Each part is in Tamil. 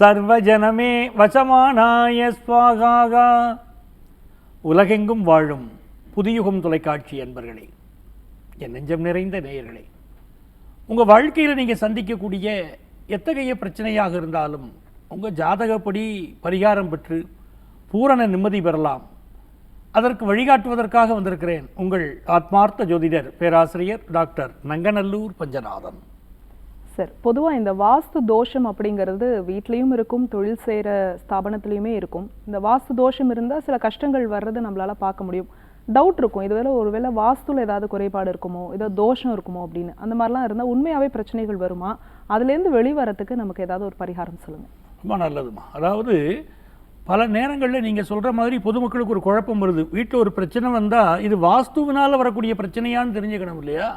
சர்வஜனமே வசமானாய ஸ்வாகாகா உலகெங்கும் வாழும் புதியுகம் தொலைக்காட்சி அன்பர்களே என் நெஞ்சம் நிறைந்த நேயர்களே உங்கள் வாழ்க்கையில் நீங்கள் சந்திக்கக்கூடிய எத்தகைய பிரச்சனையாக இருந்தாலும் உங்கள் ஜாதகப்படி பரிகாரம் பெற்று பூரண நிம்மதி பெறலாம். அதற்கு வழிகாட்டுவதற்காக வந்திருக்கிறேன் உங்கள் ஆத்மார்த்த ஜோதிடர் பேராசிரியர் டாக்டர் நங்கநல்லூர் பஞ்சநாதன். சார் பொதுவாக இந்த வாஸ்து தோஷம் அப்படிங்கிறது வீட்லேயும் இருக்கும் தொழில் செய்கிற ஸ்தாபனத்துலேயுமே இருக்கும். இந்த வாஸ்து தோஷம் இருந்தால் சில கஷ்டங்கள் வர்றது நம்மளால் பார்க்க முடியும். டவுட் இருக்கும். இதுவேளை ஒருவேளை வாஸ்துவில் ஏதாவது குறைபாடு இருக்குமோ ஏதோ தோஷம் இருக்குமோ அப்படின்னு. அந்த மாதிரிலாம் இருந்தால் உண்மையாகவே பிரச்சனைகள் வருமா? அதுலேருந்து வெளிவரத்துக்கு நமக்கு ஏதாவது ஒரு பரிகாரம் சொல்லுங்கள் ரொம்ப நல்லதுமா. அதாவது பல நேரங்களில் நீங்கள் சொல்கிற மாதிரி பொதுமக்களுக்கு ஒரு குழப்பம் வருது. வீட்டில் ஒரு பிரச்சனை வந்தால் இது வாஸ்துவினால் வரக்கூடிய பிரச்சனையான்னு தெரிஞ்சுக்கணும் இல்லையா?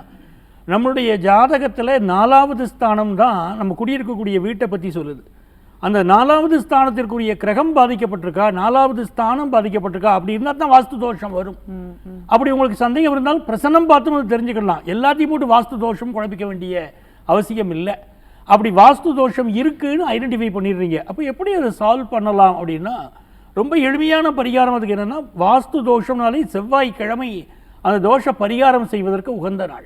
நம்மளுடைய ஜாதகத்தில் நாலாவது ஸ்தானம் தான் நம்ம குடியிருக்கக்கூடிய வீட்டை பற்றி சொல்லுது. அந்த நாலாவது ஸ்தானத்திற்குரிய கிரகம் பாதிக்கப்பட்டிருக்கா? நாலாவது ஸ்தானம் பாதிக்கப்பட்டிருக்கா? அப்படி இருந்தால் தான் வாஸ்து தோஷம் வரும். அப்படி உங்களுக்கு சந்தேகம் இருந்தாலும் பிரசன்னம் பார்த்து நம்ம தெரிஞ்சுக்கலாம். எல்லாத்தையும் போட்டு வாஸ்து தோஷம் குழப்பிக்க வேண்டிய அவசியம் இல்லை. அப்படி வாஸ்து தோஷம் இருக்குன்னு ஐடென்டிஃபை பண்ணிடுறீங்க. அப்போ எப்படி அதை சால்வ் பண்ணலாம் அப்படின்னா ரொம்ப எளிமையான பரிகாரம் அதுக்கு என்னென்னா வாஸ்து தோஷம்னாலே செவ்வாய்க்கிழமை அந்த தோஷ பரிகாரம் செய்வதற்கு உகந்த நாள்.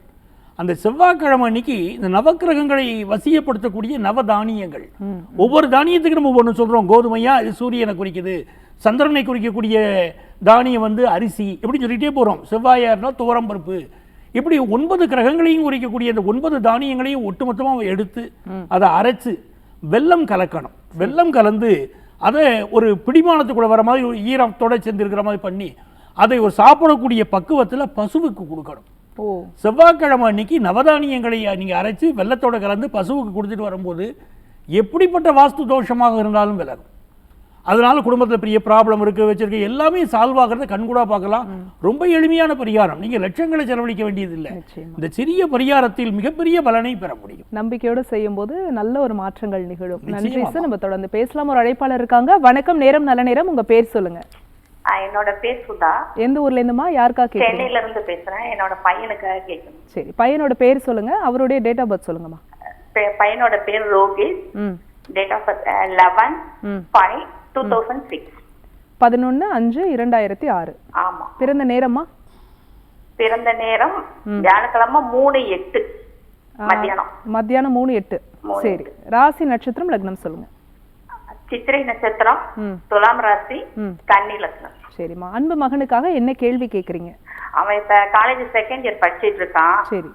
அந்த செவ்வாய்க்கிழமை அன்னைக்கு இந்த நவக்கிரகங்களை வசியப்படுத்தக்கூடிய நவதானியங்கள். ஒவ்வொரு தானியத்துக்கு நம்ம ஒவ்வொன்று சொல்கிறோம் கோதுமையா இது சூரியனை குறிக்குது. சந்திரனை குறிக்கக்கூடிய தானியம் வந்து அரிசி இப்படி சொல்லிட்டே போகிறோம் செவ்வாயார்னா இருந்தால் துவரம் பருப்பு. இப்படி ஒன்பது கிரகங்களையும் குறிக்கக்கூடிய அந்த ஒன்பது தானியங்களையும் ஒட்டுமொத்தமாக எடுத்து அதை அரைச்சு வெல்லம் கலக்கணும். வெல்லம் கலந்து அதை ஒரு பிடிமானத்துக்குள்ளே வர மாதிரி ஒரு ஈரத்தோட சேர்ந்துருக்கிற மாதிரி பண்ணி அதை ஒரு சாப்பிடக்கூடிய பக்குவத்தில் பசுவுக்கு கொடுக்கணும். செவ்வாய்க்கிழமை அன்னைக்கு நவதானியங்களை நீங்கள் அரைச்சு வெள்ளத்தோட கலந்து பசுவுக்கு கொடுத்துட்டு வரும்போது எப்படிப்பட்ட வாஸ்து தோஷமாக இருந்தாலும் விலகும். அதனால குடும்பத்தில் பெரிய ப்ராப்ளம் இருக்கு வச்சிருக்க எல்லாமே சால்வ் ஆகிறத கண்கூடா பார்க்கலாம். ரொம்ப எளிமையான பரிகாரம். நீங்க லட்சங்களை செலவழிக்க வேண்டியதில்லை. இந்த சிறிய பரிகாரத்தில் மிகப்பெரிய பலனை பெற முடியும். நம்பிக்கையோட செய்யும்போது நல்ல ஒரு மாற்றங்கள் நிகழும். நன்றி. சார். நம்ம தொடர்ந்து பேசலாம். ஒரு அழைப்பாளர் இருக்காங்க. வணக்கம். நேரம் நல்ல நேரம். உங்க பேர் சொல்லுங்க. ஆ, என்னோட பேர் சுதா. எந்த ஊர்ல இருந்துமா? யாருக்கா சென்னையில இருந்து பேசுறேன். என்னோட பையனுக்காக கேட்கணும் சரி பையனோட பேர் சொல்லுங்க. அவருடைய டேட் ஆஃப் பர்த் சொல்லுங்கம்மா. பையனோட பேர் ரோகேஷ் ம். Date of birth eleven five two thousand six பதினொன்னு அஞ்சு இரண்டாயிரத்தி ஆறு. ஆமா. பிறந்த நேரமா பிறந்த நேரம் வியாழக்கிழமை மூணு எட்டு. மத்தியானம். மத்தியானம் மூணு எட்டு. சரி. ராசி நட்சத்திரம் லக்னம் சொல்லுங்க. சித்திரை நட்சத்திரம் ம். துலாம் ராசி ம். கன்னி லக்னம். சரிம்மா. அன்பு மகனுக்காக என்ன கேள்வி கேக்குறீங்க? அவன் இப்ப காலேஜ் செகண்ட் இயர் படிச்சிட்டு இருக்கான். சரி.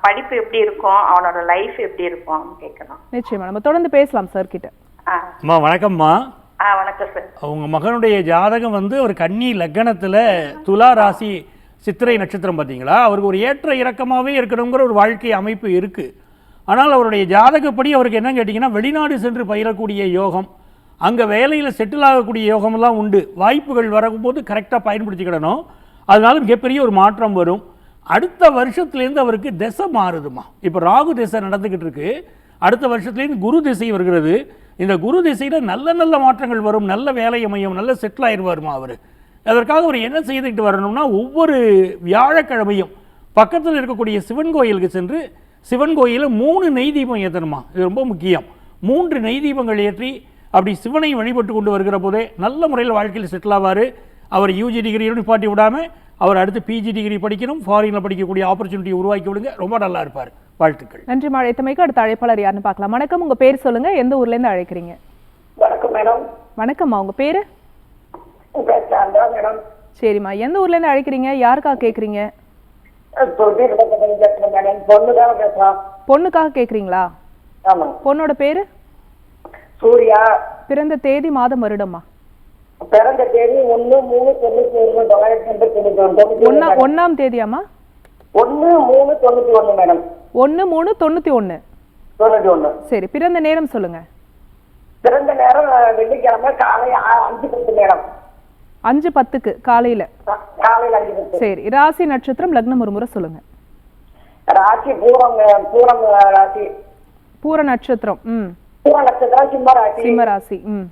படிப்பு எப்படி இருக்கும்? அவனோட லைஃப் எப்படி இருக்கும்? கேட்கணும். நிச்சயமா. நம்ம தொடர்ந்து பேசலாம் சார் கிட்ட. ஆ. அம்மா வணக்கம்மா. ஆ வணக்கம் சார் அவங்க மகனுடைய ஜாதகம் வந்து ஒரு கன்னி லக்னத்துல துலா ராசி சித்திரை நட்சத்திரம் பார்த்தீங்களா அவருக்கு ஒரு ஏற்ற இறக்கமாகவே இருக்கணுங்கிற ஒரு வாழ்க்கை அமைப்பு இருக்கு. ஆனால் அவருடைய ஜாதகப்படி அவருக்கு என்னன்னு கேட்டிங்கன்னா வெளிநாடு சென்று பயிரக்கூடிய யோகம் அங்கே வேலையில் செட்டில் ஆகக்கூடிய யோகமெல்லாம் உண்டு. வாய்ப்புகள் வரும்போது கரெக்டாக பயன்படுத்திக்கிடணும். அதனால மிகப்பெரிய ஒரு மாற்றம் வரும். அடுத்த வருஷத்துலேருந்து அவருக்கு திசை மாறுதுமா? இப்போ ராகு திசை நடந்துக்கிட்டு இருக்கு. அடுத்த வருஷத்துலேருந்து குரு திசை வருகிறது. இந்த குரு திசையில் நல்ல நல்ல மாற்றங்கள் வரும். நல்ல வேலை அமையும். நல்ல செட்டில் ஆயிடுவாருமா அவர்? அதற்காக அவர் என்ன செய்துக்கிட்டு வரணும்னா ஒவ்வொரு வியாழக்கிழமையும் பக்கத்தில் இருக்கக்கூடிய சிவன் கோயிலுக்கு சென்று சிவன் கோயிலில் மூணு நெய் தீபம் ஏற்றணுமா இது ரொம்ப முக்கியம். மூன்று நெய் தீபங்கள் ஏற்றி அப்படி சிவனை வழிபட்டு கொண்டு வருகிற போதே நல்ல முறையில் வாழ்க்கையில் செட்டில் ஆவார். அவர் யூஜி டிகிரியோடு நிப்பாட்டி விடாமல் அவர் அடுத்து பிஜி டிகிரி படிக்கணும் ஃபாரினில் படிக்கக்கூடிய ஆப்பர்ச்சுனிட்டி உருவாக்கி விடுங்க. ரொம்ப நல்லா இருப்பார். வாழ்த்துக்கள். நன்றி அழைத்தமைக்கு அடுத்த அழைப்பாளர் யாருன்னு பார்க்கலாம். வணக்கம். உங்க பேர் சொல்லுங்க. எந்த ஊர்ல இருந்து அழைக்கிறீங்க? வணக்கம் மேடம். வணக்கம்மா. உங்க பேரு? சரிம்மா. எந்த ஊர்ல இருந்து அழைக்கிறீங்க? யாருக்கா கேக்குறீங்க? பொண்ணுக்காக கேக்குறீங்களா? பொண்ணோட பேரு? சூர்யா. பிறந்த தேதி மாதம் வருடமா? பிறந்த தேதி ஒண்ணு மூணு தொண்ணூத்தி ஒண்ணு தொள்ளாயிரத்தி தொண்ணூத்தி ஒண்ணு ஒன்னா ஒன்னாம் தேதியாம்மா? ஒண்ணு மூணு தொண்ணூத்தி ஒண்ணு மேடம். ஒன்னு மூணு தொண்ணூத்தி ஒண்ணு. தொண்ணூத்தி ஒண்ணு. சரி பிறந்த நேரம் சொல்லுங்க. பிறந்த நேரம் வெள்ளிக்கிழமை காலை அஞ்சு பத்து நேரம் அஞ்சு பத்துக்கு காலையில. சரி ராசி நட்சத்திரம் லக்னம் ஒரு முறை சொல்லுங்க. ராசி பூரம் பூரம் ராசி. பூர நட்சத்திரம் ம். பூர நட்சத்திரம் சிம்ம ராசி. சிம்ம ராசி ம்.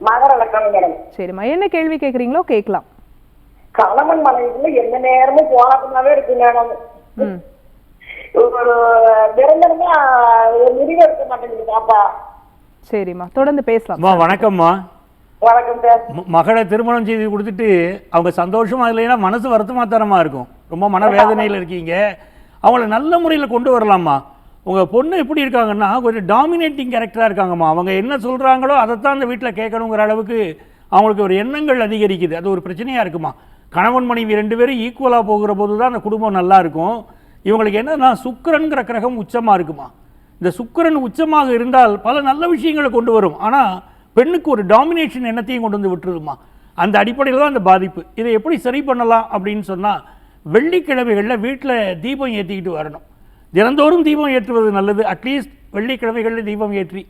மகர லக்கணம் மேடம். சரிம்மா என்ன கேள்வி கேட்குறீங்களோ கேட்கலாம். கணவன் மனைவிக்குள்ள எந்த நேரமும் போராட்டமாவே இருக்கு மேடம். ம். ஒரு நிரந்தரமா ஒரு முடிவு எடுக்க மாட்டேங்குது பாப்பா. சரிம்மா தொடர்ந்து பேசலாம். அம்மா வணக்கம்மா. வணக்கம் சார். மகளை திருமணம் செய்து கொடுத்துட்டு அவங்க சந்தோஷமா இல்லைன்னா மனசு வருத்தமா தரமா இருக்கும். ரொம்ப மனவேதனையில் இருக்கீங்க. அவங்கள நல்ல முறையில் கொண்டு வரலாமா? உங்கள் பொண்ணு எப்படி இருக்காங்கன்னா கொஞ்சம் டாமினேட்டிங் கேரக்டராக இருக்காங்கம்மா. அவங்க என்ன சொல்கிறாங்களோ அதைத்தான் அந்த வீட்டில் கேட்கணுங்கிற அளவுக்கு அவங்களுக்கு ஒரு எண்ணங்கள் அதிகரிக்குது. அது ஒரு பிரச்சனையாக இருக்குமா? கணவன் மனைவி ரெண்டு பேரும் ஈக்குவலாக போகிற போது தான் அந்த குடும்பம் நல்லா இருக்கும். இவங்களுக்கு என்னன்னா சுக்கரன்கிற கிரகம் உச்சமாக இருக்குமா? இந்த சுக்கரன் உச்சமாக இருந்தால் பல நல்ல விஷயங்களை கொண்டு வரும். ஆனால் பெண்ணுக்கு ஒரு டாமினேஷன் எண்ணத்தையும் கொண்டு வந்து விட்டுருதுமா அந்த அடிப்படையில் தான் அந்த பாதிப்பு. இதை எப்படி சரி பண்ணலாம் அப்படின்னு சொன்னால் வெள்ளிக்கிழமைகளில் வீட்டில் தீபம் ஏற்றிக்கிட்டு வரணும். தினந்தோறும் தீபம் ஏற்றுவது நல்லது. அட்லீஸ்ட் வெள்ளிக்கிழமைகளில் தீபம் ஏற்றி.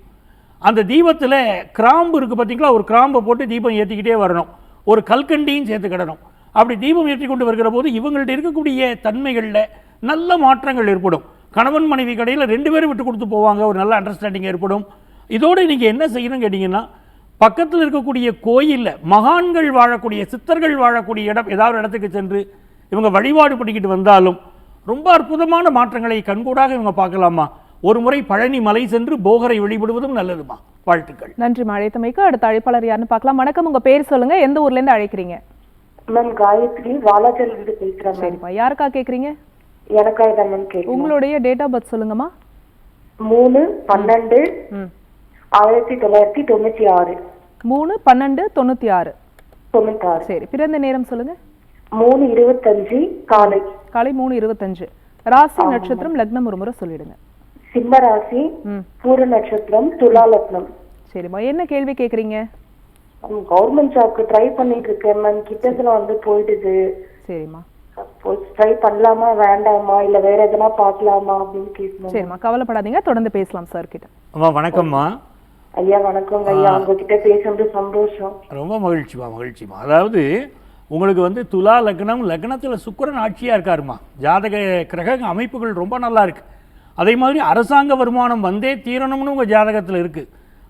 அந்த தீபத்தில் கிராம்பு இருக்குது பார்த்தீங்களா ஒரு கிராம்பை போட்டு தீபம் ஏற்றிக்கிட்டே வரணும். ஒரு கல்கண்டியும் சேர்த்துக்கிடணும் அப்படி தீபம் ஏற்றி கொண்டு வருகிற போது இவங்கள்ட்ட இருக்கக்கூடிய தன்மைகளில் நல்ல மாற்றங்கள் ஏற்படும். கணவன் மனைவி கடையில் ரெண்டு பேரும் விட்டு கொடுத்து போவாங்க. ஒரு நல்ல அண்டர்ஸ்டாண்டிங் ஏற்படும். இதோடு நீங்கள் என்ன செய்யணும்னு கேட்டிங்கன்னா பக்கத்தில் இருக்கக்கூடிய கோயிலில் மகான்கள் வாழக்கூடிய சித்தர்கள் வாழக்கூடிய இடம் ஏதாவது இடத்துக்கு சென்று இவங்க வழிபாடு பண்ணிக்கிட்டு வந்தாலும் ரொம்ப அற்புதமான மாற்றங்களை கண்கூடாக இவங்க பார்க்கலாமா? ஒரு முறை பழனி மலை சென்று போகரை வழிபடுவதும் நல்லதுமா? வாழ்த்துக்கள். நன்றி அழைத்தமைக்கு அடுத்த அழைப்பாளர் யாருன்னு பார்க்கலாம். வணக்கம். உங்க பேர் சொல்லுங்க. எந்த ஊர்ல இருந்து அழைக்கிறீங்க? மேம் காயத்ரி வாலாஜல் வீடு பேசுறேன் மேம். சரிம்மா. யாருக்கா கேக்குறீங்க? எனக்காக தான் மேம் கேட்கணும். உங்களுடைய டேட் ஆஃப் பர்த் சொல்லுங்கம்மா. மூணு பன்னெண்டு ஆயிரத்தி தொள்ளாயிரத்தி தொண்ணூத்தி ஆறு. மூணு பன்னெண்டு தொண்ணூத்தி ஆறு. தொண்ணூத்தி ஆறு சரி பிறந்த நேரம் சொல்லுங்க. மூணு இருபத்தஞ்சு காலை. காலை மூணு இருபத்தஞ்சு. ராசி நட்சத்திரம் லக்னம் ஒரு முறை சொல்லிடுங்க. சிம்ம ராசி பூர நட்சத்திரம் துலா லக்னம். சரிம்மா என்ன கேள்வி கேக்குறீங்க? கவர்மெண்ட் ஜாப்க்கு ட்ரை பண்ணிட்டு இருக்கேன் மேம் கிட்டத்துல வந்து போயிடுது. சரிம்மா. ட்ரை பண்ணலாமா வேண்டாமா இல்ல வேற எதனா பார்க்கலாமா அப்படின்னு கேட்கணும் சரிம்மா கவலைப்படாதீங்க தொடர்ந்து பேசலாம் சார் கிட்ட. வணக்கம்மா. ஐயா வணக்கங்க ஐயா. உங்ககிட்ட பேசுறது சந்தோஷம். ரொம்ப மகிழ்ச்சிமா மகிழ்ச்சிமா அதாவது உங்களுக்கு வந்து துலா லக்னம் லக்னத்தில் சுக்கிரன் ஆட்சியாக இருக்காருமா ஜாதக கிரக அமைப்புகள் ரொம்ப நல்லா இருக்கு. அதே மாதிரி அரசாங்க வருமானம் வந்தே தீரணும்னு உங்கள் ஜாதகத்தில் இருக்கு.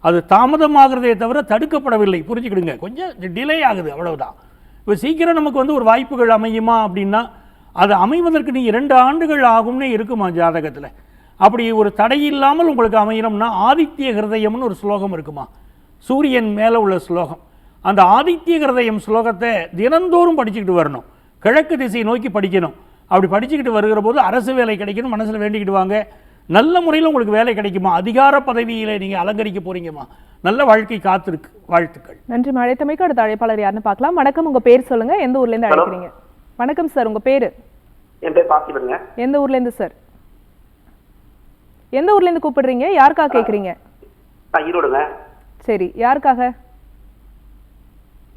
அது தாமதமாகிறதே தவிர தடுக்கப்படவில்லை. புரிஞ்சுக்கிடுங்க. கொஞ்சம் டிலே ஆகுது அவ்வளவுதான். இப்போ சீக்கிரம் நமக்கு வந்து ஒரு வாய்ப்புகள் அமையுமா அப்படின்னா அது அமைவதற்கு நீ இரண்டு ஆண்டுகள் ஆகும்னே இருக்குமா ஜாதகத்தில். அப்படி ஒரு தடை இல்லாமல் உங்களுக்கு அமையணும்னா ஆதித்ய ஹிருதயம்னு ஒரு ஸ்லோகம் இருக்குமா? சூரியன் மேலே உள்ள ஸ்லோகம். அந்த ஆதித்ய ஹிருதயம் ஸ்லோகத்தை தினந்தோறும் படிச்சுக்கிட்டு வரணும். கிழக்கு திசை நோக்கி படிக்கணும். அப்படி படிச்சுக்கிட்டு வருகிற போது அரசு வேலை கிடைக்கணும் மனசில் வேண்டிக்கிட்டு வாங்க. நல்ல முறையில் உங்களுக்கு வேலை கிடைக்குமா? அதிகார பதவியில் நீங்கள் அலங்கரிக்க போறீங்கம்மா. நல்ல வாழ்க்கை காத்திருக்கு. வாழ்த்துக்கள். நன்றி அழைத்தமைக்கு அடுத்த அழைப்பாளர் யாருன்னு பார்க்கலாம். வணக்கம். உங்க பேர் சொல்லுங்க. எந்த ஊர்ல இருந்து அழைக்கிறீங்க? வணக்கம் சார். உங்க பேரு? என் பேர் பார்த்திபனுங்க எந்த ஊர்ல இருந்து சார்? எந்த ஊர்ல இருந்து கூப்பிடுறீங்க? யாருக்காக கேக்குறீங்க? நான் ஈரோடுங்க சரி யாருக்காக?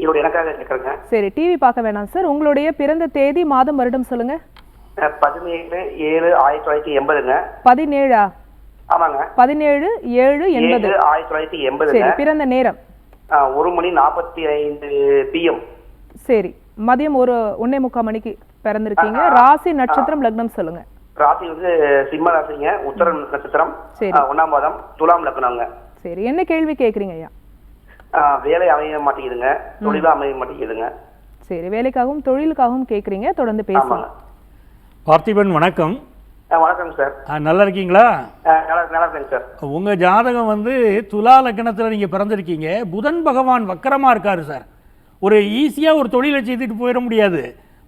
ஈரோடு எனக்காக கேட்குறேங்க சரி டிவி பார்க்க வேணாம் சார் உங்களுடைய பிறந்த தேதி மாதம் வருடம் சொல்லுங்க. பதினேழு ஏழு ஆயிரத்தி தொள்ளாயிரத்தி எண்பதுங்க. பதினேழா? ஆமாங்க. பதினேழு ஏழு எண்பது. ஆயிரத்தி தொள்ளாயிரத்தி சரி எண்பதுங்க பிறந்த நேரம். ஒரு மணி நாற்பத்தி ஐந்து பிஎம் சரி மதியம் ஒரு ஒன்னே முக்கால் மணிக்கு பிறந்திருக்கீங்க. ராசி நட்சத்திரம் லக்னம் சொல்லுங்க. ராசி வந்து சிம்ம ராசிங்க. உத்தரம் நட்சத்திரம். ஒண்ணாம் மாதம் துலாம் லக்னங்க. சரி என்ன கேள்வி கேக்குறீங்க ஐயா? வேலை அமைய மாட்டேங்குதுங்க. தொழிலும் அமைய மாட்டேங்குதுங்க. சரி வேலைக்காகவும் தொழிலுக்காகவும் கேக்குறீங்க. தொடர்ந்து பேசலாம் பார்த்திபன் வணக்கம். ஆ, வணக்கங்க சார். ஆ, நல்லா இருக்கீங்களா? நல்லா இருக்கேங்க சார். உங்கள் ஜாதகம் வந்து துலா லக்னத்தில் நீங்கள் பிறந்திருக்கீங்க. புதன் பகவான் வக்கரமாக இருக்காரு சார். ஒரு ஈஸியாக ஒரு தொழிலை செய்துட்டு போயிட முடியாது.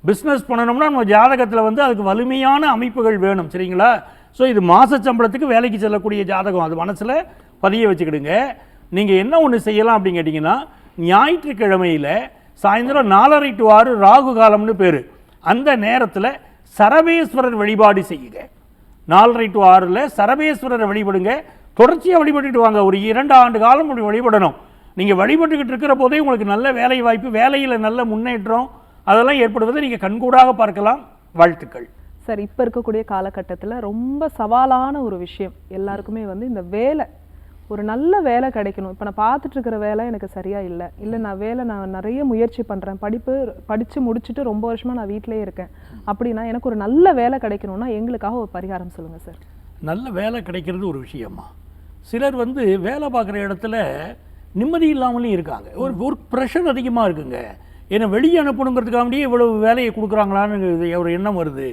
பிஸ்னஸ் பண்ணணும்னா நம்ம ஜாதகத்தில் வந்து அதுக்கு வலிமையான அமைப்புகள் வேணும் சரிங்களா? ஸோ இது மாத சம்பளத்துக்கு வேலைக்கு செல்லக்கூடிய ஜாதகம். அது மனசில் பதிய வச்சுக்கிடுங்க. நீங்கள் என்ன ஒன்று செய்யலாம் அப்படின்னு கேட்டிங்கன்னா ஞாயிற்றுக்கிழமையில் சாயந்தரம் நாலரை டு ஆறு ராகு காலம்னு பேர். அந்த நேரத்தில் சரவேஸ்வரர் வழிபாடு செய்யுங்க. நாலரை டு ஆறில் சரபேஸ்வரரை வழிபடுங்க. தொடர்ச்சியாக வழிபட்டுட்டு வாங்க. ஒரு இரண்டு ஆண்டு காலம் அப்படி வழிபடணும். நீங்கள் வழிபட்டுக்கிட்டு இருக்கிற போதே உங்களுக்கு நல்ல வேலை வாய்ப்பு வேலையில் நல்ல முன்னேற்றம் அதெல்லாம் ஏற்படுவதை நீங்கள் கண்கூடாக பார்க்கலாம். வாழ்த்துக்கள். சார் இப்போ இருக்கக்கூடிய காலகட்டத்தில் ரொம்ப சவாலான ஒரு விஷயம். எல்லாருக்குமே வந்து இந்த வேலை. ஒரு நல்ல வேலை கிடைக்கணும். இப்போ நான் பார்த்துட்டு இருக்கிற வேலை எனக்கு சரியா இல்லை. இல்லை நான் வேலை நான் நிறைய முயற்சி பண்ணுறேன் படிப்பு படித்து முடிச்சுட்டு ரொம்ப வருஷமாக நான் வீட்டிலேயே இருக்கேன். அப்படின்னா எனக்கு ஒரு நல்ல வேலை கிடைக்கணும்னா எங்களுக்காக ஒரு பரிகாரம் சொல்லுங்கள் சார். நல்ல வேலை கிடைக்கிறது ஒரு விஷயமா? சிலர் வந்து வேலை பார்க்குற இடத்துல நிம்மதி இல்லாமலும் இருக்காங்க. ஒரு ஒரு ப்ரெஷர் அதிகமாக இருக்குங்க. ஏன்னா வெளியே அனுப்பணுங்கிறதுக்காண்டியே இவ்வளவு வேலையை கொடுக்குறாங்களான்னு ஒரு எண்ணம் வருது.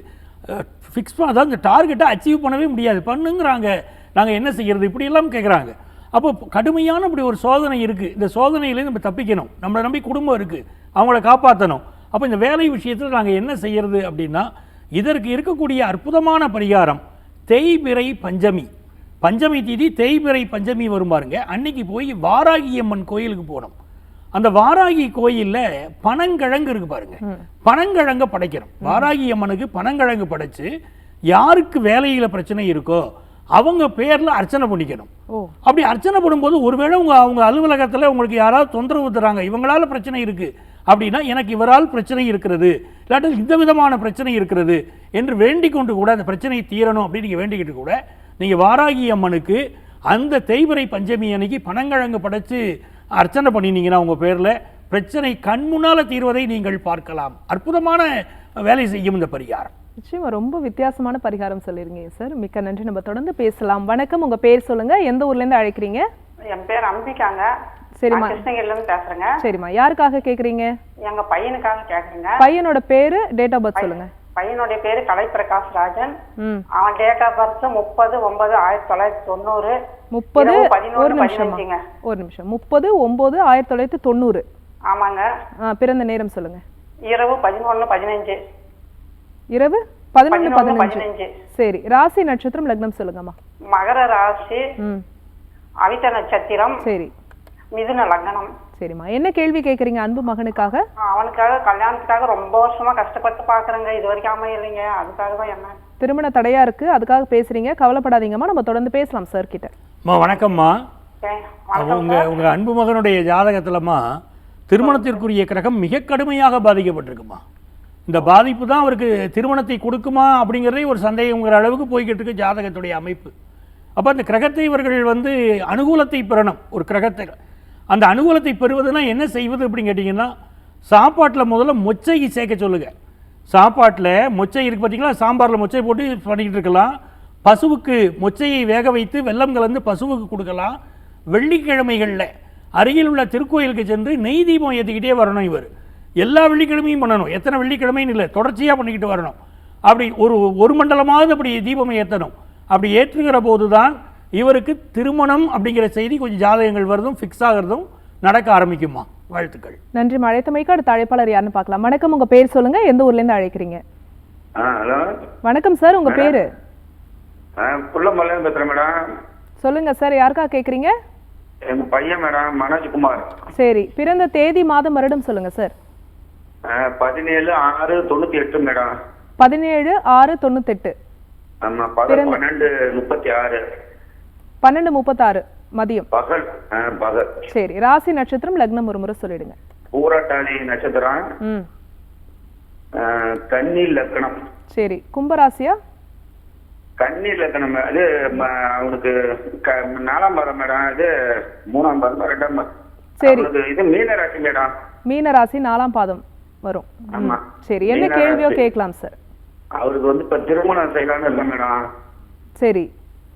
ஃபிக்ஸ் பண்ண அதாவது இந்த டார்கெட்டை அச்சீவ் பண்ணவே முடியாது. பண்ணுங்கிறாங்க. நாங்கள் என்ன செய்கிறது இப்படி எல்லாம் கேட்குறாங்க அப்போ கடுமையான இப்படி ஒரு சோதனை இருக்குது இந்த சோதனையிலேருந்து நம்ம தப்பிக்கணும். நம்மளை நம்பி குடும்பம் இருக்குது அவங்கள காப்பாற்றணும் அப்போ இந்த வேலை விஷயத்தில் நாங்கள் என்ன செய்கிறது அப்படின்னா இதற்கு இருக்கக்கூடிய அற்புதமான பரிகாரம் தேய்பிறை பஞ்சமி. பஞ்சமி திதி தேய்பிறை பஞ்சமி வரும் பாருங்க. அன்னைக்கு போய் வாராகி அம்மன் கோயிலுக்கு போனோம் அந்த வாராகி கோயில்ல பனங்கிழங்கு இருக்கு பாருங்க. பனங்கிழங்க படைக்கிறோம் வாராகி அம்மனுக்கு பனங்கிழங்கு படைச்சு யாருக்கு வேலையில பிரச்சனை இருக்கோ அவங்க பேர்ல அர்ச்சனை பண்ணிக்கணும். அப்படி அர்ச்சனை பண்ணும்போது ஒருவேளை உங்க அவங்க அலுவலகத்துல உங்களுக்கு யாராவது தொந்தரவு தராங்க இவங்களால பிரச்சனை இருக்கு அப்படின்னா எனக்கு இவரால் பிரச்சனை இருக்கிறது இல்லாட்டி இந்த விதமான பிரச்சனை இருக்கிறது என்று வேண்டிக் கொண்டு கூட அந்த பிரச்சனையை தீரணும் அப்படின்னு நீங்க வேண்டிக்கிட்டு கூட நீங்க வாராகி அம்மனுக்கு அந்த தேய்பிறை பஞ்சமி அன்னைக்கு பனங்கிழங்கு படைச்சு அர்ச்சனை பண்ணினீங்கன்னா உங்க பேர்ல பிரச்சனை கண் முன்னால தீர்வதை நீங்கள் பார்க்கலாம். அற்புதமான வேலை செய்யும் இந்த பரிகாரம். நிச்சயமா ரொம்ப வித்தியாசமான பரிகாரம் சொல்லிருக்கீங்க சார். மிக்க நன்றி. நம்ம தொடர்ந்து பேசலாம். வணக்கம். உங்க பேர் சொல்லுங்க. எந்த ஊர்ல இருந்து அழைக்கிறீங்க? என் பேர் அம்பிகாங்க. சரிம்மா. கிருஷ்ணகிரில இருந்து பேசுறேங்க. சரிம்மா. யாருக்காக கேக்குறீங்க? எங்க பையனுக்காக கேக்குறேங்க. பையனோட பேரு டேட் ஆஃப் பர்த் சொல்லுங்க. பையனுடைய பேரு கலைப்பிரகாஷ் ராஜன். ம். அவன் டேட் ஆஃப் பர்த் முப்பது ஒன்பது ஆயிரத்தி தொள்ளாயிரத்தி தொண்ணூறு. முப்பது ஒரு நிமிஷமா ஒரு நிமிஷம். முப்பது ஒன்பது ஆயிரத்தி தொள்ளாயிரத்தி தொண்ணூறு. ஆமாங்க. பிறந்த நேரம் சொல்லுங்க. இரவு பதினொன்னு பதினஞ்சு. இரவு பதினொன்று பதினஞ்சு. சரி ராசி நட்சத்திரம் லக்னம் சொல்லுங்கம்மா. மகர ராசி. அவிட்ட நட்சத்திரம். சரி. மிதுன லக்னம். சரிம்மா என்ன கேள்வி கேக்குறீங்க அன்பு மகனுக்காக? அவனுக்காக கல்யாணத்துக்காக ரொம்ப வருஷமா கஷ்டப்பட்டு பாக்குறேங்க இது வரைக்கும் அமையலைங்க. அதுக்காக தான் என்ன? திருமண தடையா இருக்கு. அதுக்காக பேசுறீங்க. கவலைப்படாதீங்கம்மா. நம்ம தொடர்ந்து பேசலாம் சார் கிட்ட. அம்மா வணக்கம்மா. உங்க உங்க அன்பு மகனுடைய ஜாதகத்துலமா திருமணத்திற்குரிய கிரகம் மிக கடுமையாக பாதிக்கப்பட்டிருக்குமா இந்த பாதிப்பு தான் அவருக்கு திருமணத்தை கொடுக்குமா அப்படிங்கிறதே ஒரு சந்தேகங்கிற அளவுக்கு போய்கிட்டு இருக்கு ஜாதகத்துடைய அமைப்பு. அப்போ அந்த கிரகத்தை இவர்கள் வந்து அனுகூலத்தை பெறணும். ஒரு கிரகத்தை அந்த அனுகூலத்தை பெறுவதுனா என்ன செய்வது அப்படின்னு கேட்டிங்கன்னா சாப்பாட்டில் முதல்ல மொச்சை சேர்க்க சொல்லுங்கள் சாப்பாட்டில் மொச்சை இருக்குது பார்த்தீங்களா சாம்பாரில் மொச்சை போட்டு பண்ணிக்கிட்டு இருக்கலாம். பசுவுக்கு மொச்சையை வேக வைத்து வெல்லம் கலந்து பசுவுக்கு கொடுக்கலாம். வெள்ளிக்கிழமைகளில் அருகில் உள்ள திருக்கோயிலுக்கு சென்று நெய் தீபம் ஏற்றிக்கிட்டே வரணும் இவர். எல்லா வெள்ளிக்கிழமையும் பண்ணணும். எத்தனை வெள்ளிக்கிழமைன்னு இல்லை தொடர்ச்சியாக பண்ணிக்கிட்டு வரணும். அப்படி ஒரு ஒரு மண்டலமாவது அப்படி தீபம் ஏற்றணும் அப்படி ஏற்றுகிற போது தான் இவருக்கு திருமணம் அப்படிங்கிற செய்தி கொஞ்சம் ஜாதகங்கள் வருதும் ஃபிக்ஸ் ஆகிறதும் நடக்க ஆரம்பிக்குமா? வாழ்த்துக்கள். நன்றி மழைத்தமைக்கு அடுத்த அழைப்பாளர் யாருன்னு பார்க்கலாம். வணக்கம் உங்க பேர் சொல்லுங்க. எந்த ஊர்ல இருந்து அழைக்கிறீங்க வணக்கம் சார். உங்க பேரு? சொல்லுங்க சார். யாருக்கா கேக்குறீங்க? எங்கள் பையன் மேடம் மனோஜ்குமார். சரி. பிறந்த தேதி மாதம் வருடம் சொல்லுங்க சார். பதினேழு ஆறு தொண்ணூற்றி எட்டு மேடம். பதினேழு ஆறு பகல் பிறந்த- பன்னெண்டு முப்பத்தி ஆறு. பன்னெண்டு முப்பத்தாறு மதியம். பகல் பகல். சரி ராசி நட்சத்திரம் லக்னம் ஒரு முறை சொல்லிடுங்க. பூராட்டாளி நட்சத்திரம். கன்னி லக்கணம் சரி கும்பராசியா? கன்னி லக்கணம் அது அவனுக்கு நாலாம் பாதம் மேடம் இது மூணாம் பாதம் ரெண்டாம் சரி. இது மீன ராசி மேடம். மீன ராசி நாலாம் பாதம் வரும். ஆமா. சரி என்ன கேள்வியோ. கேட்கலாம் சார். அவருக்கு வந்து இப்போ திருமணம் செய்யலாம்னு இருக்கேன் மேடம். சரி.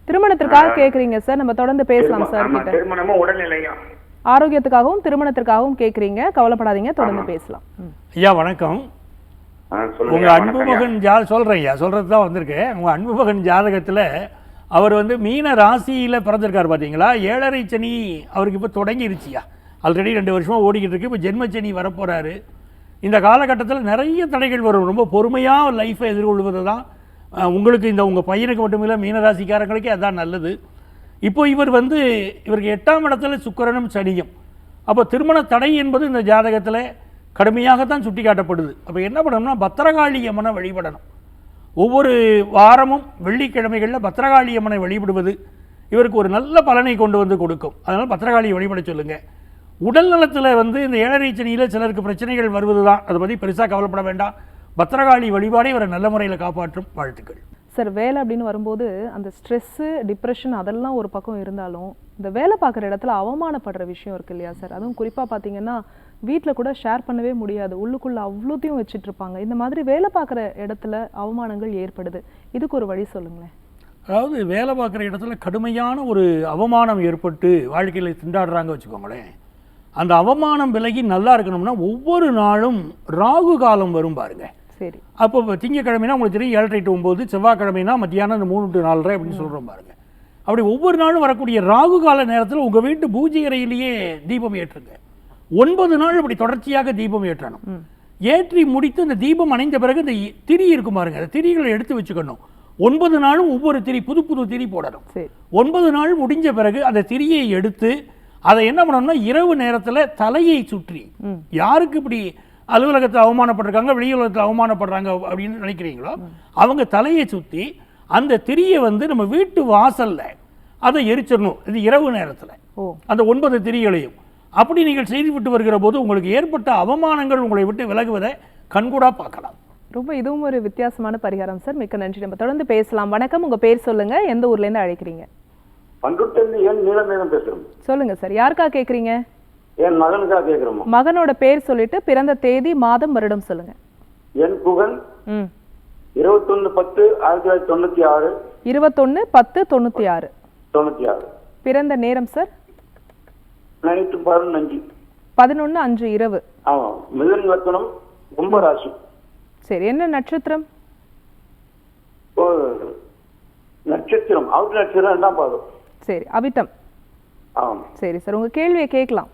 திருமணத்திற்காக கேக்குறீங்க சார்? நம்ம தொடர்ந்து பேசலாம் சார் கிட்ட. திருமணமும் உடல்நிலையும் ஆரோக்கியத்துக்காகவும் திருமணத்திற்காகவும் கேக்குறீங்க. கவலைப்படாதீங்க தொடர்ந்து பேசலாம். ஐயா வணக்கம். உங்க அன்பு. மகன் ஜா சொல்றேன் ஐயா சொல்றது தான் வந்திருக்கேன் உங்க அன்பு மகன் ஜாதகத்துல அவர் வந்து மீன ராசியில பிறந்திருக்காரு பாத்தீங்களா? ஏழரை சனி அவருக்கு இப்போ தொடங்கிருச்சியா ஆல்ரெடி ரெண்டு வருஷமா ஓடிக்கிட்டு இருக்கு இப்போ ஜென்மச்சனி வரப்போறாரு. இந்த காலகட்டத்தில் நிறைய தடைகள் வரும். ரொம்ப பொறுமையாக லைஃப்பை எதிர்கொள்வது தான் உங்களுக்கு இந்த உங்கள் பையனுக்கு மட்டுமில்லை மீனராசிக்காரங்களுக்கே அதான் நல்லது. இப்போ இவர் வந்து இவருக்கு எட்டாம் இடத்துல சுக்கரனும் சனியும். அப்போ திருமண தடை என்பது இந்த ஜாதகத்தில் கடுமையாகத்தான் சுட்டி காட்டப்படுது அப்போ என்ன பண்ணணும்னா பத்திரகாளி அம்மனை வழிபடணும். ஒவ்வொரு வாரமும் வெள்ளிக்கிழமைகளில் பத்திரகாளி அம்மனை வழிபடுவது இவருக்கு ஒரு நல்ல பலனை கொண்டு வந்து கொடுக்கும். அதனால் பத்திரகாளியை வழிபட சொல்லுங்கள் உடல் நலத்தில் வந்து இந்த ஏழரை சனியில் சிலருக்கு பிரச்சனைகள் வருவது தான் அதை பற்றி பெருசாக கவலைப்பட வேண்டாம். பத்திரகாளி வழிபாடே இவரை நல்ல முறையில் காப்பாற்றும் வாழ்த்துக்கள். சார் வேலை அப்படின்னு வரும்போது அந்த ஸ்ட்ரெஸ்ஸு டிப்ரெஷன் அதெல்லாம் ஒரு பக்கம் இருந்தாலும் இந்த வேலை பார்க்குற இடத்துல அவமானப்படுற விஷயம் இருக்கு இல்லையா சார்? அதுவும் குறிப்பாக பார்த்தீங்கன்னா வீட்டில் கூட ஷேர் பண்ணவே முடியாது. உள்ளுக்குள்ள அவ்வளோத்தையும் வச்சுட்டு இருப்பாங்க. இந்த மாதிரி வேலை பார்க்குற இடத்துல அவமானங்கள் ஏற்படுது. இதுக்கு ஒரு வழி சொல்லுங்களேன். அதாவது வேலை பார்க்குற இடத்துல கடுமையான ஒரு அவமானம் ஏற்பட்டு வாழ்க்கையில் திண்டாடுறாங்க வச்சுக்கோங்களேன். அந்த அவமானம் விலகி நல்லா இருக்கணும்னா ஒவ்வொரு நாளும் ராகு காலம் வரும் பாருங்க. சரி. அப்போ திங்கக்கிழமைனா உங்களுக்கு தெரியும் ஏழரை டு ஒம்பது செவ்வாய்க்கிழமைனா மத்தியானம் இந்த மூணு டு நாலரை அப்படின்னு சொல்கிறோம் பாருங்க. அப்படி ஒவ்வொரு நாளும் வரக்கூடிய ராகு கால நேரத்தில் உங்கள் வீட்டு பூஜை அறையிலேயே தீபம் ஏற்றுங்க. ஒன்பது நாள் அப்படி தொடர்ச்சியாக தீபம் ஏற்றணும். ஏற்றி முடித்து அந்த தீபம் அணைந்த பிறகு இந்த திரி இருக்கும் பாருங்க அந்த திரிகளை எடுத்து வச்சுக்கணும். ஒன்பது நாளும் ஒவ்வொரு திரி புது புது திரி போடணும். ஒன்பது நாள் முடிஞ்ச பிறகு அந்த திரியை எடுத்து அதை என்ன பண்ணணும்னா இரவு நேரத்தில் தலையை சுற்றி யாருக்கு இப்படி அலுவலகத்தில் அவமானப்பட்டிருக்காங்க வெளி உலகத்தில் அவமானப்படுறாங்க அப்படின்னு நினைக்கிறீங்களோ அவங்க தலையை சுற்றி அந்த திரியை வந்து நம்ம வீட்டு வாசல்ல அதை எரிச்சிடணும். இது இரவு நேரத்தில். ஓ. அந்த ஒன்பது திரிகளையும். அப்படி நீங்கள் செய்துவிட்டு வருகிற போது உங்களுக்கு ஏற்பட்ட அவமானங்கள் உங்களை விட்டு விலகுவதை கண்கூடா பார்க்கலாம். ரொம்ப இதுவும் ஒரு வித்தியாசமான பரிகாரம் சார். மிக்க நன்றி. நம்ம தொடர்ந்து பேசலாம். வணக்கம். உங்க பேர் சொல்லுங்க. எந்த ஊர்ல இருந்து அழைக்கிறீங்க? பண்ருட்டிலிருந்து ஏன் நீளமேகம் பேசுறோம். சொல்லுங்க சார். யாருக்கா கேக்குறீங்க? என் மகனுக்காக கேட்கிறோம்? மகனோட பேர் சொல்லிட்டு பிறந்த தேதி மாதம் வருடம் சொல்லுங்க. என் ம். இருபத்தொன்னு பத்து ஆயிரத்தி தொள்ளாயிரத்தி தொண்ணூத்தி ஆறு. இருபத்தொன்னு பத்து தொண்ணூத்தி ஆறு. தொண்ணூத்தி ஆறு. பிறந்த நேரம் சார்? நைட்டு பதினஞ்சு. பதினொன்னு அஞ்சு இரவு. ஆமா. மிதன் லக்கணம் கும்பராசி சரி என்ன நட்சத்திரம்? ஓ, நட்சத்திரம். அவுட் நட்சத்திரம் ரெண்டாம் பாதம். சரி அவிட்டம். ஆமாம் சரி சார் உங்க கேள்வியை கேட்கலாம்.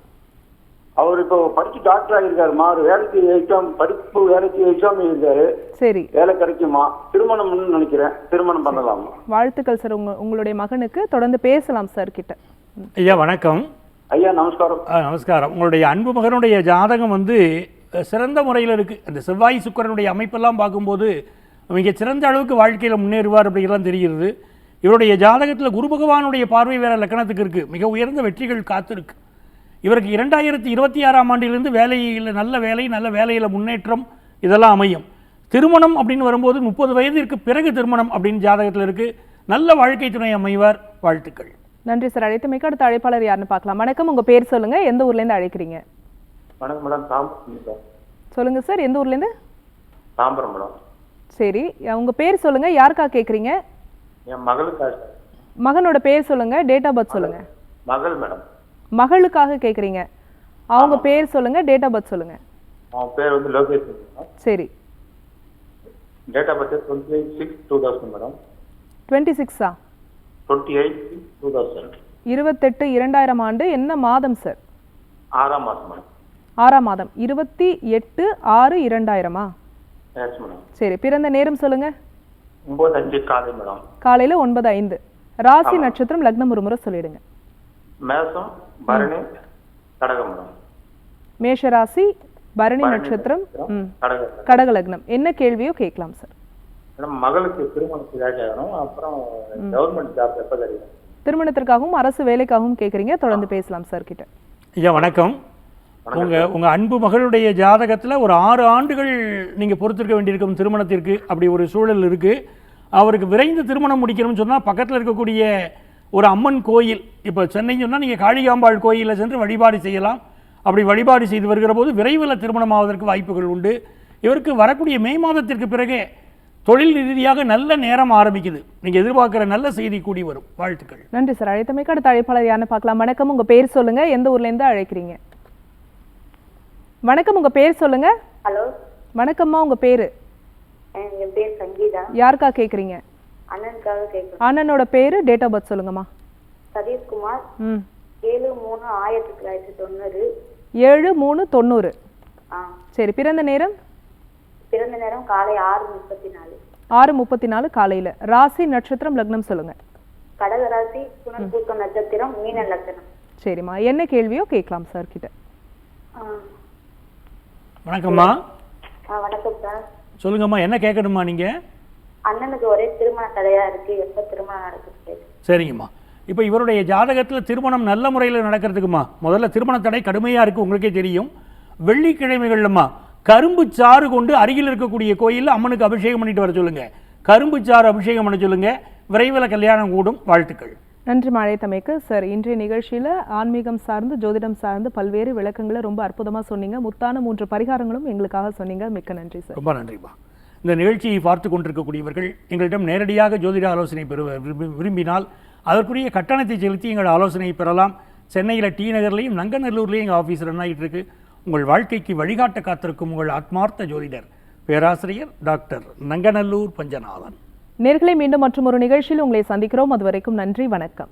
அவர் இப்போ படிச்சு டாக்டர் ஆகியிருக்காரு. மாறு வேலைக்கு எக்ஸாம் படிப்பு வேலைக்கு எக்ஸாம் எழுதிருக்காரு சரி. வேலை கிடைக்குமா? திருமணம்னு நினைக்கிறேன். திருமணம் பண்ணலாமா? வாழ்த்துக்கள் சார் உங்க உங்களுடைய மகனுக்கு தொடர்ந்து பேசலாம் சார் கிட்ட. ஐயா வணக்கம். ஐயா நமஸ்காரம். ஆ, நமஸ்காரம். உங்களுடைய அன்பு மகனுடைய ஜாதகம் வந்து அஹ், சிறந்த முறையில் இருக்குது அந்த செவ்வாய் சுக்கிரனுடைய அமைப்பெல்லாம் பார்க்கும்போது மிக சிறந்த அளவுக்கு வாழ்க்கையில் முன்னேறுவார் அப்படிங்கிறலாம் தெரிகிறது. இவருடைய ஜாதகத்தில் குரு பகவானுடைய பார்வை வேற லக்கணத்துக்கு இருக்குது மிக உயர்ந்த வெற்றிகள் காத்திருக்கு. இவருக்கு இரண்டாயிரத்தி இருபத்தி ஆறாம் ஆண்டிலிருந்து வேலையில் நல்ல வேலை நல்ல வேலையில் முன்னேற்றம் இதெல்லாம் அமையும். திருமணம் அப்படின்னு வரும்போது முப்பது வயதிற்கு பிறகு திருமணம் அப்படின்னு ஜாதகத்தில் இருக்குது நல்ல வாழ்க்கை துணை அமைவார் வாழ்த்துக்கள். நன்றி சார். அழைத்தமைக்கு அடுத்த அழைப்பாளர் யாருன்னு பார்க்கலாம். வணக்கம். உங்க பேர் சொல்லுங்க. எந்த ஊர்ல இருந்து அழைக்கிறீங்க? வணக்கம் மேடம். தாம்பரம் சார். சொல்லுங்க சார். எந்த ஊர்ல இருந்து தாம்பரம் மேடம். சரி. உங்க பேர் சொல்லுங்க. யாருக்கா கேக்குறீங்க? என் மகளுக்காக சார். மகனோட பேர் சொல்லுங்க. டேட் ஆஃப் பர்த் சொல்லுங்க. மகள் மேடம். மகளுக்காக கேக்குறீங்க. அவங்க பேர் சொல்லுங்க டேட் ஆஃப் பர்த் சொல்லுங்க. அவன் பேர் வந்து லோகேஷ் சரி. Date of birth twenty six two thousand madam. Twenty சிக்ஸா டுவெண்ட்டி எயிட் டூ தௌசண்ட் இருபத்தெட்டு இரண்டாயிரம் ஆண்டு என்ன மாதம் சார் ஆறாம் மாதம் மேடம். ஆறாம் மாதம். இருபத்தி எட்டு ஆறு இரண்டாயிரமா? Yes madam. சரி பிறந்த நேரம் சொல்லுங்க. ஒம்பது அஞ்சு காலை மேடம். காலையில ஒன்பது ஐந்து. ராசி நட்சத்திரம் லக்னம் ஒரு முறை சொல்லிடுங்க. மேசம் பரணி கடகம் மேடம் மேஷ ராசி பரணி நட்சத்திரம் கடக லக்னம் என்ன கேள்வியோ கேட்கலாம் சார். மேடம் மகளுக்கு திருமணம் இதாகணும் அப்புறம் கவர்மெண்ட் ஜாப் எப்போ கிடைக்கும்? திருமணத்திற்காகவும் அரசு வேலைக்காகவும் கேட்குறீங்க. தொடர்ந்து பேசலாம் சார் கிட்ட. ஐயா வணக்கம். உங்க உங்க அன்பு மகளுடைய ஜாதகத்துல ஒரு ஆறு ஆண்டுகள் நீங்க பொறுத்திருக்க வேண்டியிருக்கும் திருமணத்திற்கு அப்படி ஒரு சூழல் இருக்கு. அவருக்கு விரைந்து திருமணம் முடிக்கணும்னு சொன்னா பக்கத்துல இருக்கக்கூடிய ஒரு அம்மன் கோயில். இப்போ சென்னை சொன்னா நீங்க காளிகாம்பாள் கோயிலில் சென்று வழிபாடு செய்யலாம். அப்படி வழிபாடு செய்து வருகிற போது விரைவில் திருமணம் ஆவதற்கு வாய்ப்புகள் உண்டு. இவருக்கு வரக்கூடிய மே மாதத்திற்கு பிறகே தொழில் ரீதியாக நல்ல நேரம் ஆரம்பிக்குது. நீங்க எதிர்பார்க்கிற நல்ல செய்தி கூடி வரும். வாழ்த்துக்கள். நன்றி சார். அழைத்தமைக்கு அடுத்த அழைப்பாளர் யாருன்னு பார்க்கலாம். வணக்கம். உங்க பேர் சொல்லுங்க. எந்த ஊர்ல இருந்து அழைக்கிறீங்க? வணக்கம். உங்க பேர் சொல்லுங்க. ஹலோ. வணக்கம்மா. உங்க பேரு? என் பேர் சங்கீதா. யாருக்கா கேட்குறீங்க அண்ணனுக்காக கேட்குறேன் அண்ணனோட பேரு டேட் ஆஃப் பர்த் சொல்லுங்கம்மா. சதீஷ்குமார். ம். ஏழு மூணு ஆயிரத்தி தொள்ளாயிரத்தி தொண்ணூறு. ஏழு மூணு தொண்ணூறு. ஆ. சரி பிறந்த நேரம்? பிறந்த நேரம் காலை ஆறு முப்பத்தி நாலு ஆறு முப்பத்தி நாலு காலையில. ராசி நட்சத்திரம் லக்னம் சொல்லுங்க. கடகராசி புனர்பூசம் நட்சத்திரம் மீன லட்சணம் சரிம்மா. என்ன கேள்வியோ கேட்கலாம் சார் கிட்ட. வணக்கம்மா. ஆ, வணக்கம் சார் சொல்லுங்கம்மா என்ன கேட்கணுமா நீங்க? அண்ணனுக்கு ஒரே திருமண தடையா இருக்கு. எப்ப திருமணம் நடக்குது சரிங்கம்மா. இப்போ இவருடைய ஜாதகத்தில் திருமணம் நல்ல முறையில் நடக்கிறதுக்குமா முதல்ல திருமண தடை கடுமையாக இருக்குது உங்களுக்கே தெரியும். வெள்ளிக்கிழமைகள்லம்மா கரும்பு சாறு கொண்டு அருகில் இருக்கக்கூடிய கோயிலில் அம்மனுக்கு அபிஷேகம் பண்ணிட்டு வர சொல்லுங்க. கரும்பு சாறு அபிஷேகம் பண்ண சொல்லுங்க. விரைவில் கல்யாணம் கூடும். வாழ்த்துக்கள். நன்றி மழைத்தமைக்கு சார் இன்றைய நிகழ்ச்சியில ஆன்மீகம் சார்ந்து ஜோதிடம் சார்ந்து பல்வேறு விளக்கங்களை ரொம்ப அற்புதமா சொன்னீங்க. முத்தான மூன்று பரிகாரங்களும் எங்களுக்காக சொன்னீங்க. மிக்க நன்றி சார். ரொம்ப நன்றிப்பா இந்த நிகழ்ச்சியை பார்த்து கொண்டிருக்கக்கூடியவர்கள் எங்களிடம் நேரடியாக ஜோதிட ஆலோசனை பெறுவ விரும்பி- விரும்பினால் அதற்குரிய கட்டணத்தை செலுத்தி எங்கள் ஆலோசனையை பெறலாம். சென்னையில் டி நகர்லையும் நங்கநல்லூர்லேயும் எங்கள் ஆஃபீஸ் ரன் ஆகிட்டு இருக்கு. உங்கள் வாழ்க்கைக்கு வழிகாட்ட காத்திருக்கும் உங்கள் ஆத்மார்த்த ஜோதிடர் பேராசிரியர் டாக்டர் நங்கநல்லூர் பஞ்சநாதன். நேர்களை மீண்டும் மற்றும் ஒரு நிகழ்ச்சியில் உங்களை சந்திக்கிறோம். அதுவரைக்கும் நன்றி வணக்கம்.